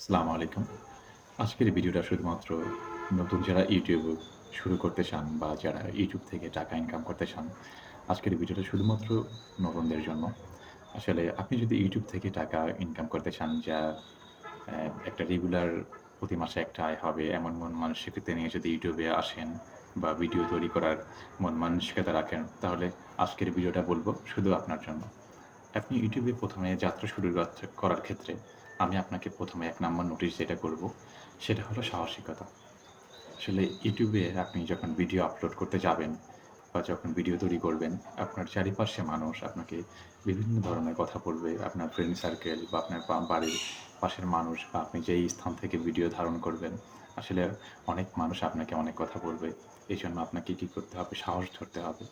আসসালামু আলাইকুম। আজকের ভিডিওটা শুধুমাত্র নতুন যারা ইউটিউব শুরু করতে চান বা যারা ইউটিউব থেকে টাকা ইনকাম করতে চান, আজকের ভিডিওটা শুধুমাত্র নতুনদের জন্য। আসলে আপনি যদি ইউটিউব থেকে টাকা ইনকাম করতে চান যা একটা রেগুলার প্রতি মাসে একটা আয় হবে এমন মন মানসিকতা নিয়ে যদি ইউটিউবে আসেন বা ভিডিও তৈরি করার মন মানসিকতা রাখেন, তাহলে আজকের ভিডিওটা বলব শুধু আপনার জন্য। আপনি ইউটিউবে প্রথমে যাত্রা শুরু করার ক্ষেত্রে আমি আপনাকে ১ম এ ১ নাম্বার নোটিশ যেটা করব, সেটা হলো সাহসিকতা। আসলে ইউটিউবে আপনি যখন ভিডিও আপলোড করতে যাবেন বা যখন ভিডিও তৈরি করবেন, আপনার চারিপাশে মানুষ আপনাকে বিভিন্ন ধরনের কথা বলবে। আপনার ফ্রেন্ড সার্কেল বা আপনার বাড়ির পাশের মানুষ বা আপনি যেই স্থান থেকে ভিডিও ধারণ করবেন, আসলে অনেক মানুষ আপনাকে অনেক কথা বলবে। এই জন্য আপনাকে কী করতে হবে? সাহস ধরতে হবে।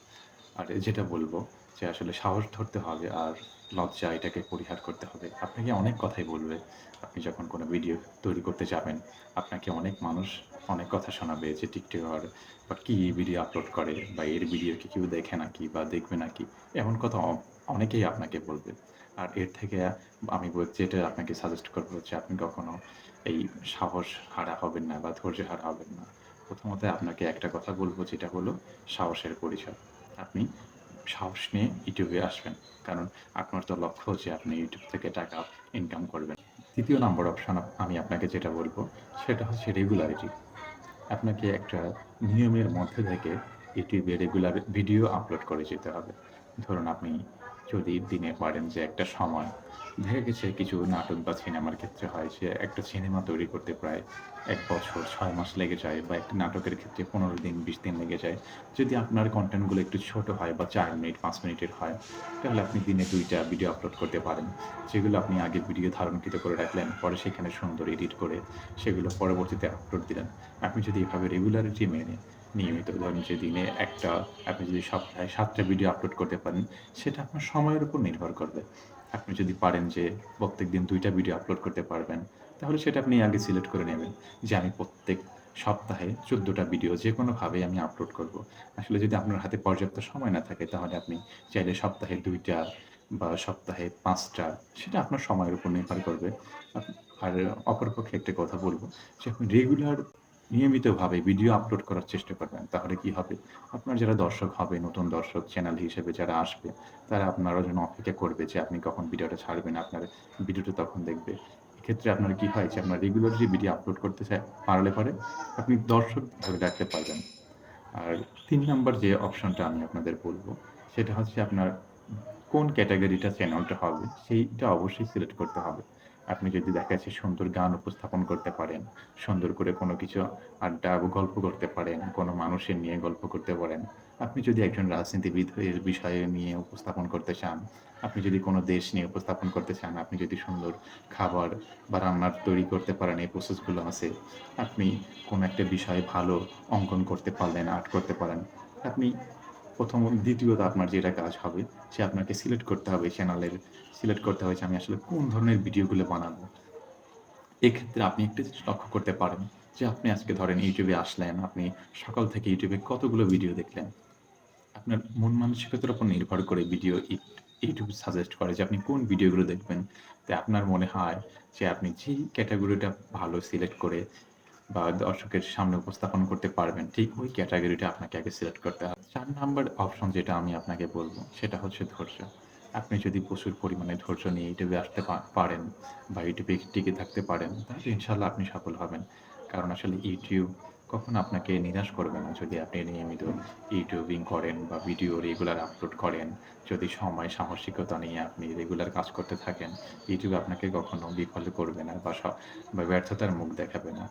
আর যেটা বলব যে আসলে সাহস ধরতে হবে আর লজ্জা এটাকে পরিহার করতে হবে। আপনাকে অনেক কথাই বলবে। আপনি যখন কোনো ভিডিও তৈরি করতে যাবেন, আপনাকে অনেক মানুষ অনেক কথা শোনাবে যে টিকটকার বা কি ভিডিও আপলোড করে বা এর ভিডিও কি কেউ দেখে নাকি বা দেখবে নাকি? এমন কথা অনেকেই আপনাকে বলবে। আর এর থেকে আমি যেটা আপনাকে সাজেস্ট করব হচ্ছে আপনি কখনো এই সাহস হারা হবেন না বা ধৈর্য হারা হবেন না। প্রথমত আপনাকে একটা কথা বলব যেটা হলো সাহসের পরিচয়। আপনি সাহস নিয়ে ইউটিউবে আসবেন। কারণ আপনার তো লক্ষ্য যে আপনি ইউটিউব থেকে টাকা ইনকাম করবেন। তৃতীয় নম্বর অপশান আমি আপনাকে যেটা বলব, সেটা হচ্ছে রেগুলারিটি। আপনাকে একটা নিয়মের মধ্যে থেকে ইউটিউবে রেগুলার ভিডিও আপলোড করে যেতে হবে। ধরুন আপনি যদি দিনে পারেন যে একটা সময় দেখা গেছে কিছু নাটক বা সিনেমার ক্ষেত্রে হয় যে একটা সিনেমা তৈরি করতে প্রায় এক বছর ছয় মাস লেগে যায় বা একটা নাটকের ক্ষেত্রে ১৫ দিন ২০ দিন লেগে যায়। যদি আপনার কন্টেন্টগুলো একটু ছোট হয় বা চার মিনিট পাঁচ মিনিটের হয়, তাহলে আপনি দিনে দুইটা ভিডিও আপলোড করতে পারেন। যেগুলো আপনি আগে ভিডিও ধারণকৃত করে রাখলেন, পরে সেখানে সুন্দর এডিট করে সেগুলো পরবর্তীতে আপলোড দিলেন। আপনি যদি এভাবে রেগুলারিটি মেনে নিয়মিত ধরুন যে দিনে একটা আপনি যদি সপ্তাহে সাতটা ভিডিও আপলোড করতে পারেন, সেটা আপনার সময়ের উপর নির্ভর করবে। আপনি যদি পারেন যে প্রত্যেক দিন দুইটা ভিডিও আপলোড করতে পারবেন, তাহলে সেটা আপনি আগে সিলেক্ট করে নেবেন যে আমি প্রত্যেক সপ্তাহে ১৪ ভিডিও যে কোনোভাবেই আমি আপলোড করব। আসলে যদি আপনার হাতে পর্যাপ্ত সময় না থাকে তাহলে আপনি চাইলে সপ্তাহে ২ টা বা সপ্তাহে পাঁচটা সেটা আপনার সময়ের উপর নির্ভর করবে। আর অপরপক্ষে একটা কথা বলব যে আপনি রেগুলার নিয়মিতভাবে ভিডিও আপলোড করার চেষ্টা করবেন। তাহলে কি হবে? আপনার যারা দর্শক হবে, নতুন দর্শক চ্যানেল হিসেবে যারা আসবে, তারা আপনার যেন অপেক্ষা করবে যে আপনি কখন ভিডিওটা ছাড়বেন, আপনার ভিডিওটা তখন দেখবে। এক্ষেত্রে আপনার কি হয় যে আপনার রেগুলার যে ভিডিও আপলোড করতে চায় পারলে পরে আপনি দর্শক ধরে রাখতে পারবেন। আর তিন নাম্বার যে অপশনটা আমি আপনাদের বলব সেটা হচ্ছে আপনার কোন ক্যাটাগরিটা চ্যানেলটা হবে, সেইটা অবশ্যই সিলেক্ট করতে হবে। আপনি যদি দেখা যাচ্ছে সুন্দর গান উপস্থাপন করতে পারেন, সুন্দর করে কোনো কিছু আড্ডা গল্প করতে পারেন, কোনো মানুষের নিয়ে গল্প করতে পারেন। আপনি যদি একজন রাজনীতিবিদ এর বিষয়ে নিয়ে উপস্থাপন করতে চান, আপনি যদি কোনো দেশ নিয়ে উপস্থাপন করতে চান, আপনি যদি সুন্দর খাবার বা রান্নার তৈরি করতে পারেন, এই প্রসেসগুলো আছে। আপনি কোনো একটা বিষয়ে ভালো অঙ্কন করতে পারলেন, আর্ট করতে পারেন। আপনি ১ম দ্বিতীয়ত আপনার যেটা কাজ হবে যে আপনাকে সিলেক্ট করতে হবে চ্যানেলের সিলেক্ট করতে হবে আমি আসলে কোন ধরনের ভিডিওগুলো বানাবো। এক্ষেত্রে আপনি একটু লক্ষ্য করতে পারেন যে আপনি আজকে ধরেন ইউটিউবে আসলেন, আপনি সকাল থেকে ইউটিউবে কতগুলো ভিডিও দেখলেন। আপনার মন মানসিকতার উপর নির্ভর করে ভিডিও ইউটিউব সাজেস্ট করে যে আপনি কোন ভিডিওগুলো দেখবেন। তো আপনার মনে হয় যে আপনি যেই ক্যাটাগরিটা ভালো সিলেক্ট করে বা দর্শকের সামনে উপস্থাপন করতে পারবেন, ঠিক ওই ক্যাটাগরিটা আপনাকে আগে সিলেক্ট করতে হবে। চার নাম্বার অপশন যেটা আমি আপনাকে বলব সেটা হচ্ছে ধৈর্য। আপনি যদি প্রচুর পরিমাণে ধৈর্য নিয়ে ইউটিউবে আসতে পারেন বা ইউটিউবে টিকে থাকতে পারেন, তাহলে ইনশাআল্লাহ আপনি সফল হবেন। কারণ আসলে ইউটিউব কখনো আপনাকে নিরাশ করবে না যদি আপনি নিয়মিত ইউটিউবিং করেন বা ভিডিও রেগুলার আপলোড করেন। যদি সময় সাহসিকতা নিয়ে আপনি রেগুলার কাজ করতে থাকেন, ইউটিউব আপনাকে কখনো বিফল করবে না বা ব্যর্থতার মুখ দেখাবে না।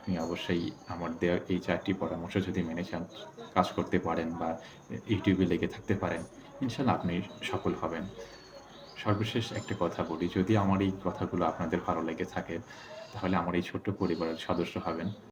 আপনি অবশ্যই আমার দেওয়া এই চারটি পরামর্শ যদি মেনে চান, কাজ করতে পারেন বা ইউটিউবে লেগে থাকতে পারেন, ইনশাল্লাহ আপনি সফল হবেন। সর্বশেষ একটা কথা বলি, যদি আমার এই কথাগুলো আপনাদের ভালো লেগে থাকে, তাহলে আমার এই ছোট্ট পরিবারের সদস্য হবেন।